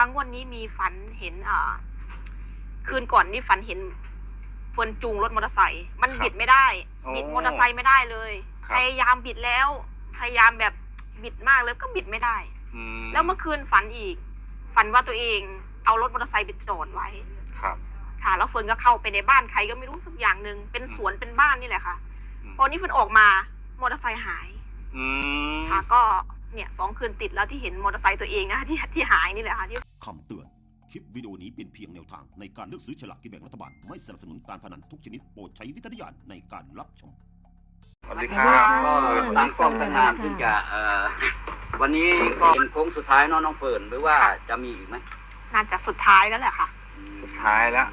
บางวันนี้มีฝันเห็นอ่าคืนก่อนนี่ฝันเห็นเฟิร์นจูงรถมอเตอร์ไซค์มันครับบิดไม่ได้โอ้บิดมอเตอร์ไซค์ไม่ได้เลยครับ พยายามบิดแล้วพยายามแบบบิดมากเลยก็บิดไม่ได้ อืมแล้วเมื่อคืนฝันอีก ฝันว่าตัวเองเอารถมอเตอร์ไซค์ไปจอดไว้ ครับ ค่ะ แล้วเฟิร์นก็เข้าไปในบ้านใครก็ไม่รู้สักอย่างหนึ่งเป็นอืมสวนเป็นบ้านนี่แหละค่ะอืม พอนี้เฟิร์นออกมามอเตอร์ไซค์หาย อืม ค่ะก็เนี่ยสองคืนติดแล้วที่เห็นมอเตอร์ไซค์ตัวเองนะที่ที่หายนี่แหละค่ะที่ คำเตือน คลิปวิดีโอนี้เป็นเพียงแนวทางในการเลือกซื้อฉลากกินแบ่งรัฐบาล ไม่สนับสนุนการพนันทุกชนิดโปรดใช้วิจารณญาณในการรับชม สวัสดีครับก็ตั้งกล้องตั้งนานที่จะเอ่อวันนี้ก็เป็นโค้งสุดท้ายเนาะน้องเฟิร์นหรือว่าจะมีอีกไหมน่าจะสุดท้ายแล้วแหละค่ะสุดท้ายแล้ว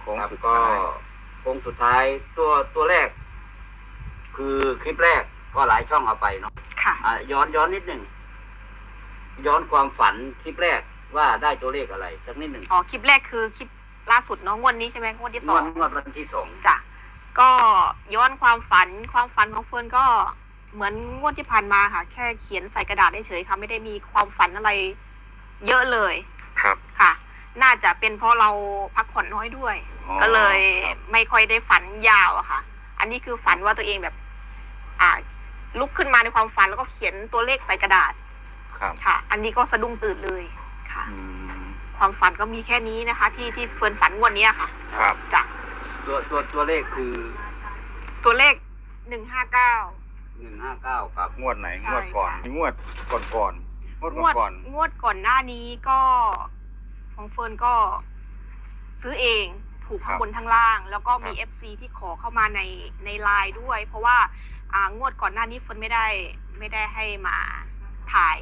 โค้งครับสุดก็ท้ายโค้งสุดท้ายตัวตัวแรก คือคลิปแรกก็หลายช่องเอาไปเนาะค่ะ อะย้อนย้อนนิดหนึ่งย้อนความฝันคลิปแรก ว่าได้ตัวเลขอะไรสักนิดหนึ่งอ๋อคลิปแรกคือคลิปล่าสุดเนาะงวดนี้ใช่ไหมงวดที่งสวอดงงวดวันที่สองจ้ะก็ย้อนความฝันความฝันของเฟิร์นก็เหมือนงวดที่ผ่านมาค่ะ แค่เขียนใส่กระดาษเฉยๆค่ะไม่ได้มีความฝันอะไร เยอะเลยครับ ค่ะ น่าจะเป็นเพราะเราพักผ่อนน้อยด้วย อ๋อก็เลยครับไม่ค่อยได้ฝันยาวอะค่ะ อันนี้คือฝันว่าตัวเองแบบ อ่า ลุกขึ้นมาในความฝันแล้วก็เขียนตัวเลขใส่กระดาษครับ ค่ะ อันนี้ก็สะดุ้งตื่นเลย ค่ะ อืมความฝันก็มีแค่นี้นะคะ ที่ที่เฟิร์นฝันงวันนี้ค่ะครับจ้ะตัวตัวตัวเลขคือตัวเลขหนึ่งห้าเก้า หนึ่งห้าเก้าครับ งวดไหน ใช่งวดก่อน ค่ะ งวดก่อนก่อนงวดงวดก่อนงวดก่อนหน้านี้ก็ของเฟิร์นก็ซื้อเองถูกทั้งบนทั้งล่าง แล้วก็มีเอฟซีที่ขอเข้ามาในในไลน์ด้วย เพราะว่าอ่างวดก่อนหน้านี้เฟิร์นไม่ได้ไม่ได้ให้มาถ่าย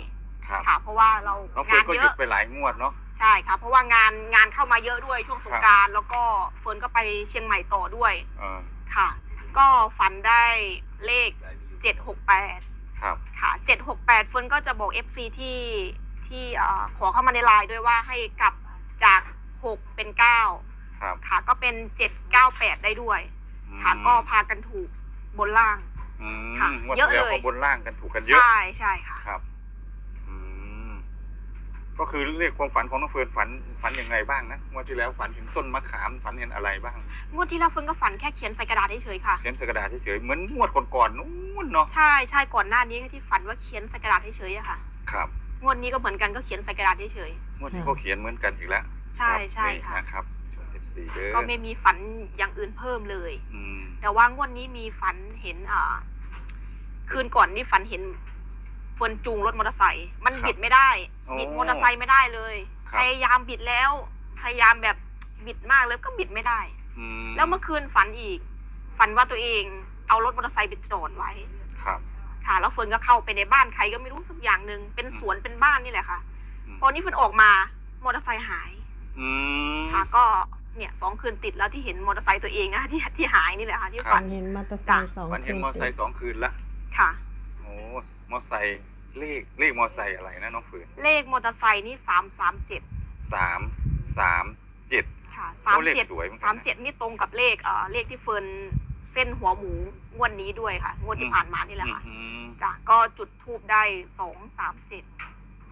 ครับค่ะเพราะว่าเราน้องเฟิงาร์นนก็เยหยุดอะ ไปหลายงวดเนาะ ใช่ค่ะเพราะว่างานงานเข้ามาเยอะด้วยช่วงสงกรารแล้วก็เฟิร์นก็ไปเชียงใหม่ต่อด้วยเออค่ะ ก็ฝันได้เลขเจ็ดหกแปดครับ ค่ะเจ็ดหกแปดเฟิร์นก็จะบอกเอฟซีที่ที่เอ่อขอเข้ามาในไลน์ด้วยว่าให้กลับจากหกเป็นเก้าครับค่ะก็เป็นเจ็ดเก้าแปดได้ด้วยค่ะอืมก็พากันถูกบนล่าง อืมค่ะงวดเยอะที่แล้วเลย ก็บนล่างกันถูกกันเยอะ ใช่ใช่ค่ะ ครับอืม ก็คือเรียกความฝันของน้องเฟิร์นฝันฝันยังไงบ้างนะงวดที่แล้วฝันเห็นต้นมะขามฝันเห็นอะไรบ้าง งวดที่แล้วเฟิร์นก็ฝันแค่เขียนใส่กระดาษเฉยๆค่ะ เขียนใส่กระดาษเฉยๆเหมือนงวดก่อนๆนู้นเนาะ ใช่ใช่ก่อนหน้านี้ที่ฝันว่าเขียนใส่กระดาษเฉยๆอะค่ะ ครับ งวดนี้ก็เหมือนกันก็เขียนใส่กระดาษเฉยงวดนี้ก็เขียนเหมือนกันอีกแล้วๆใช่รับใช่นี่ค่ะ นะครับชมเอฟซีเด้อก็ไม่มีฝันอย่างอื่นเพิ่มเลย อืมแต่ว่างวดนี้มีฝันเห็นอ่าคืนก่อนนี่ฝันเห็นเฟิร์นจูงรถมอเตอร์ไซค์มันบิดไม่ได้ บิดมอเตอร์ไซค์ไม่ได้เลยคพรับยายามบิดแล้ว พยายามแบบบิดมากเลยก็บิดไม่ได้ อืมแล้วเมื่อคืนฝันอีก ฝันว่าตัวเองเอารถมอเตอร์ไซค์ไปจอดไว้ ครับค่ะ แล้วเฟิร์นก็เข้าไปในบ้านใครก็ไม่รู้สักอย่างหนึ่งเป็นสวนเป็นบ้านนี่แหละค่ะอืมพอนี้เฟิร์นออกมามอเตอร์ไซค์หาย อืมค่ะ ก็เนี่ยสองคืนติดแล้วที่เห็นมอเตอร์ไซค์ตัวเองนะที่ที่หายนี่แหละค่ะที่ครับฝัฝันนเห็นมอเตอร์ไซค์สองฝันเห็นคืนมอไซติดค์สองคืนละค่ะ โอ้มอไซค์ เลขเลขมอไซค์อะไรนะน้องเฟิร์นเลขมอเตอร์ไซค์นี่สามสามเจ็ดสามสามเจ็ด ค่ะโอ้สามเลขเจ็ดสวยเหมือนกันนะ สามเจ็ดนี่ตรงกับเลขเอ่อเลขที่เฟิร์นเส้นหัวหมูงวดนี้ด้วยค่ะงวดที่ผ่านมานี่แหละค่ะอืมจ้ะก็จุดทูบได้สองสามเจ็ด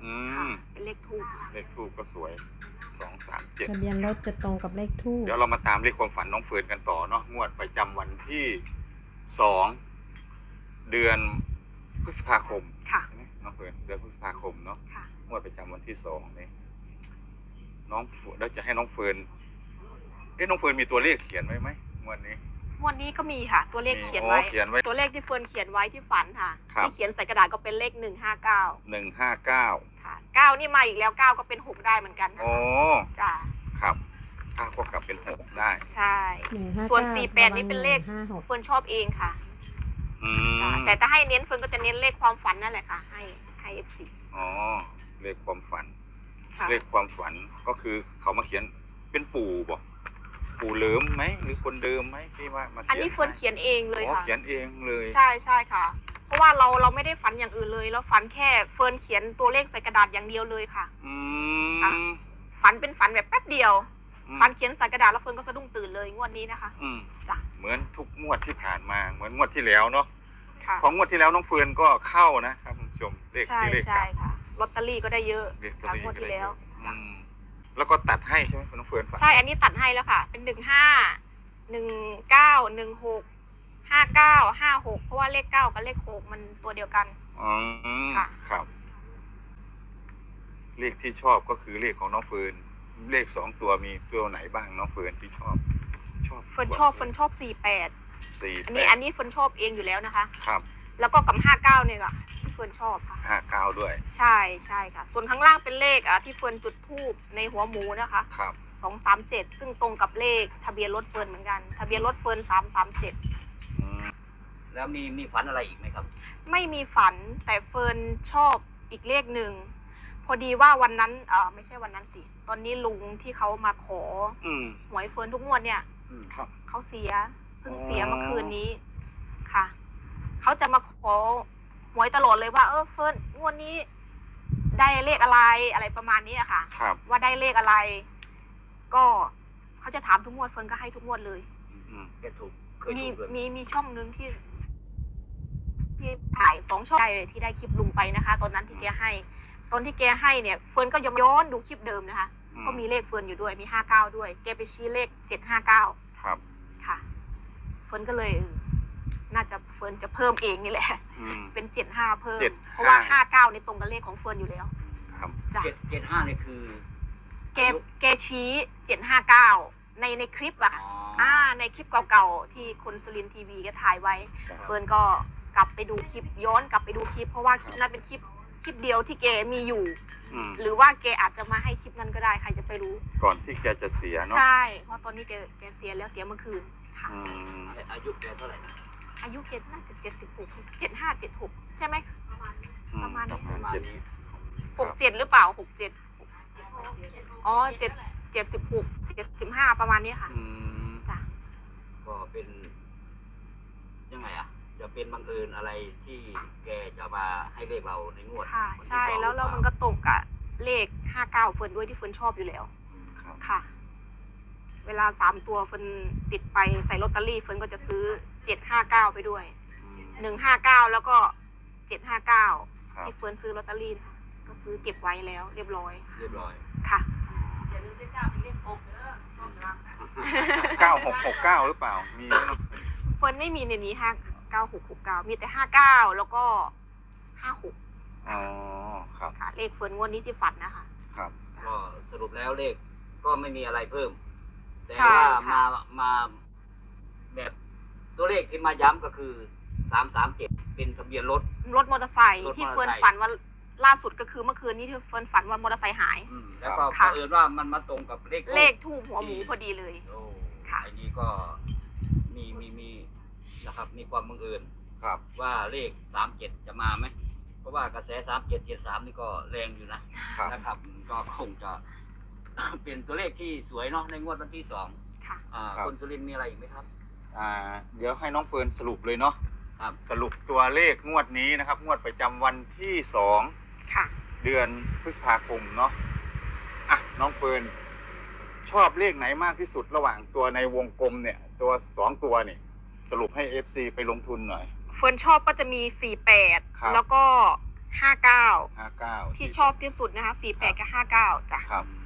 อืค่ะมเป็นเลขทูบค่ะเลขทูบก็สวยสองสามเจ็ด ทะเบียนรถจะตรงกับเลขทูบเดี๋ยวเรามาตามเลขความฝันน้องเฟิร์นกันต่อเนาะงวดประจำวันที่สองเดือนพฤษภาคม ค่ะใช่ไหมน้องเฟิร์นเดือนพฤษภาคมเนาะค่ะ งวดประจำวันที่สองนี่น้องเฟิร์นแล้วจะให้น้องเฟิร์นเอ๊ะน้องเฟิร์นมีตัวเลขเขียนไว้ไหมงวดนี้ งวดนี้ก็มีค่ะ ตัวเลขมีเขียนอ๋อไว้เขียนไว้ตัวเลขที่เฟิร์นเขียนไว้ที่ฝันค่ะ ครับ ที่เขียนใส่กระดาษก็เป็นเลขหนึ่งห้าเก้าหนึ่งห้าเก้าค่ะเก้านี่มาอีกแล้วเก้าก็เป็นหกได้เหมือนกันนะโอ้จ้ะครับถ้าก็กลับเป็นหกได้ ใช่ หนึ่งห้าส่วนเก้าสี่แปดนี่เป็นเลข ห้าหกเฟิร์นชอบเองค่ะอืจ้ะมแต่ถ้าให้เน้นเฟิร์นก็จะเน้นเลขความฝันนั่นแหละค่ะ ให้ให้ เอฟซีอ๋อเลขความฝัน ค่ะเลขความฝันก็คือเขามาเขียนเป็นปู่บอกปู่เหลิมไหมหรือคนเดิมไหมที่ว่ามาเขียนอันนี้เฟิร์นเขียนเองเลยอ๋อค่ะ เขียนเองเลยใช่ใช่ค่ะ เพราะว่าเราเราไม่ได้ฝันอย่างอื่นเลย เราฝันแค่เฟิร์นเขียนตัวเลขใส่กระดาษอย่างเดียวเลยค่ะ อืค่ะมฝันเป็นฝันแบบแป๊บเดียว อืมฝันเขียนใส่กระดาษแล้วเฟิร์นก็สะดุ้งตื่นเลยงวดนี้นะคะ อืมจ้ะ เหมือนทุกงวดที่ผ่านมาเหมือนงวดที่แล้วเนาะค่ะ ของงวดที่แล้วน้องเฟิร์นก็เข้านะครับคุณ ผู้ชมเลขใช่ที่เลขใช่เก้าค่ะลอตเตอรี่ก็ได้เยอะเลขตัวค่ะนี้งวดก็ที่ได้แล้วอือืมแล้วก็ตัดให้ใช่ไหมคุณน้องเฟิร์นฝันใช่อันนี้ตัดให้แล้วค่ะ เป็นหนึ่งห้าหนึ่งเก้าหนึ่งหกห้าเก้าห้าหกเพราะว่าเลขเก้ากับเลขหกมันตัวเดียวกันอ๋อค่ะ ครับ เลขที่ชอบก็คือเลขของน้องเฟิร์นเลขสองตัวมีตัวไหนบ้างน้องเฟิร์นที่ชอบ ชอบเฟิร์นชอบเฟิร์นชอบสี่แปดสี่อันแปนี้ดอันนี้เฟิร์นชอบเองอยู่แล้วนะคะ ครับ แล้วก็กับห้าเก้าเนี่ยก็ที่เฟิร์นชอบค่ะ ห้าเก้าด้วย ใช่ใช่ค่ะ ส่วนข้างล่างเป็นเลขอะที่เฟิร์นจุดทูบในหัวหมูนะคะครับ สองสามเจ็ดซึ่งตรงกับเลขทะเบียนรถเฟิร์นเหมือนกัน ทะเบียนรถเฟิร์นสามสามเจ็ดอืมแล้วมีมีฝันอะไรอีกไหมครับ ไม่มีฝันแต่เฟิร์นชอบอีกเลขหนึ่ง พอดีว่าวันนั้นเออไม่ใช่วันนั้นสิ ตอนนี้ลุงที่เขามาขออืมหวยเฟิร์นทุกงวดเนี่ยอืมครับ เขาเสียเพิ่งอ๋อเสียเมื่อคืนนี้ค่ะ เขาจะมาขอหวยตลอดเลยว่าเออเฟิร์นงวดนี้ ได้เลขอะไรอะไรประมาณนี้อะค่ะ ครับ ว่าได้เลขอะไร ก็เขาจะถามทุกงวดเฟิร์นก็ให้ทุกงวดเลย อืม แกถูกเคยมีถูกเลยมีมีช่องหนึ่งที่ที่ถ่ายสองช่องได้ที่ได้คลิปลุงไปนะคะ ตอนนั้นที่แกให้ ตอนที่แกให้เนี่ยเฟิร์นก็ย้อนย้อนดูคลิปเดิมนะคะ อืก็มีเลขเฟิร์นอยู่ด้วยมีห้าเก้าด้วย แกไปชี้เลขเจ็ดห้าเก้าครับ ค่ะ เฟิร์นก็เลยเออ น่าจะเฟิร์นจะเพิ่มเองนี่แหละ อืม เป็นเจ็ดห้าเพิ่ม 75 เพราะว่าห้าเก้าในตรงกับเลขของเฟิร์นอยู่แล้วครับ จ้ะเจ็ดเจ็ดห้านี่คือแกแกชี้เจ็ดห้าเก้าในในคลิปอะค่ะอ๋ออ่า ในคลิปเก่าๆ ที่คนสุรินทร์ทีวีก็ถ่ายไว้ ครับ เฟิร์นก็กลับไปดูคลิปย้อนกลับไปดูคลิป เพราะว่าคลิปนั้นเป็นคลิปคลิปเดียวที่แกมีอยู่ อืม หรือว่าแกอาจจะมาให้คลิปนั้นก็ได้ใครจะไปรู้ ก่อนที่แกจะเสียเนาะใช่ เพราะตอนนี้แกแกเสียแล้วเสียเมื่อคืนค่ะ อืมอายุแกเท่าไหร่นะ อายุแกน่าจะเจ็ดสิบหกเจ็ดห้าเจ็ดหกใช่ไหม อืประมาณนี้ ประมาณเจ็ดนี้หกเจ็ดหรือเปล่าหกเจ็ดอ๋อเจ็ดเจ็ดสิบหกเจ็ดสิบห้าประมาณนี้ค่ะอืมจ้ะก็เป็นยังไงอะ จะเป็นบังเอิญอะไรที่แกจะมาให้เลขเราในงวดค่ะ วันที่ใช่สองแล้วแล้วหรือมันเปก็ล่าตรงกับเลขห้าเก้าเฟิร์นด้วยที่เฟิร์นชอบอยู่แล้วครับ ค่ะ เวลาสามตัวเฟิร์นติดไปใส่ลอตเตอรี่เฟิร์นก็จะซื้อเจ็ดห้าเก้าไปด้วยอืมหนึ่งห้าเก้าแล้วก็เจ็ดห้าเก้าครับที่เฟิร์นซื้อลอตเตอรี่นะคะก็ซื้อเก็บไว้แล้ว เรียบร้อยเรียบร้อยค่ะเก้าหกหกเก้าหรือเปล่า มีไหมเนาะเฟิร์นไม่มีในนี้ห้าเก้าหกหกเก้ามีแต่ห้าเก้าแล้วก็ห้าหกอ๋อครับค่ะเลขเฟิร์นงวดนี้ที่ฝันนะคะ ครับ ก็สรุปแล้วเลขก็ไม่มีอะไรเพิ่ม แต่ใช่ว่าค่ะมามาแบบตัวเลขที่มาย้ำก็คือสามสามเจ็ดเป็นทะเบียนรถ รถมอเตอร์ไซค์รถมอเตอร์ไซค์ ที่เฟิร์นฝันว่าล่าสุดก็คือเมื่อคืนนี้ที่เฟิร์นฝันว่ามอเตอร์ไซค์หาย อืมแล้วก็ค่ะเผอิญว่ามันมาตรงกับเลขเลขทูบหัวหมูพอดีเลย โอ้ค่ะ อันนี้ก็มีมีมีนะครับ มีความบังเอิญ ครับ ว่าเลขสามเจ็ดจะมาไหม เพราะว่ากระแสสามเจ็ดเจ็ดสามนี่ก็แรงอยู่นะครับ นะครับ ก็คงจะ เป็นตัวเลขที่สวยเนาะในงวดวันที่สองค่ะ อ่าครับ คนสุรินทร์มีอะไรอีกไหมครับ อ่าเดี๋ยวให้น้องเฟิร์นสรุปเลยเนาะครับ สรุปตัวเลขงวดนี้นะครับ งวดประจำวันที่สองค่ะ เดือนพฤษภาคมเนาะอะน้องเฟิร์นชอบเลขไหนมากที่สุดระหว่างตัวในวงกลมเนี่ย ตัวสองตัวเนี่ย สรุปให้ FC ไปลงทุนหน่อย เฟิร์นชอบก็จะมีสี่แปดครับแล้วก็ห้าเก้า59ที่ชอบที่สุดนะคะสี่แปดกับห้าเก้าจ้ะครับอืม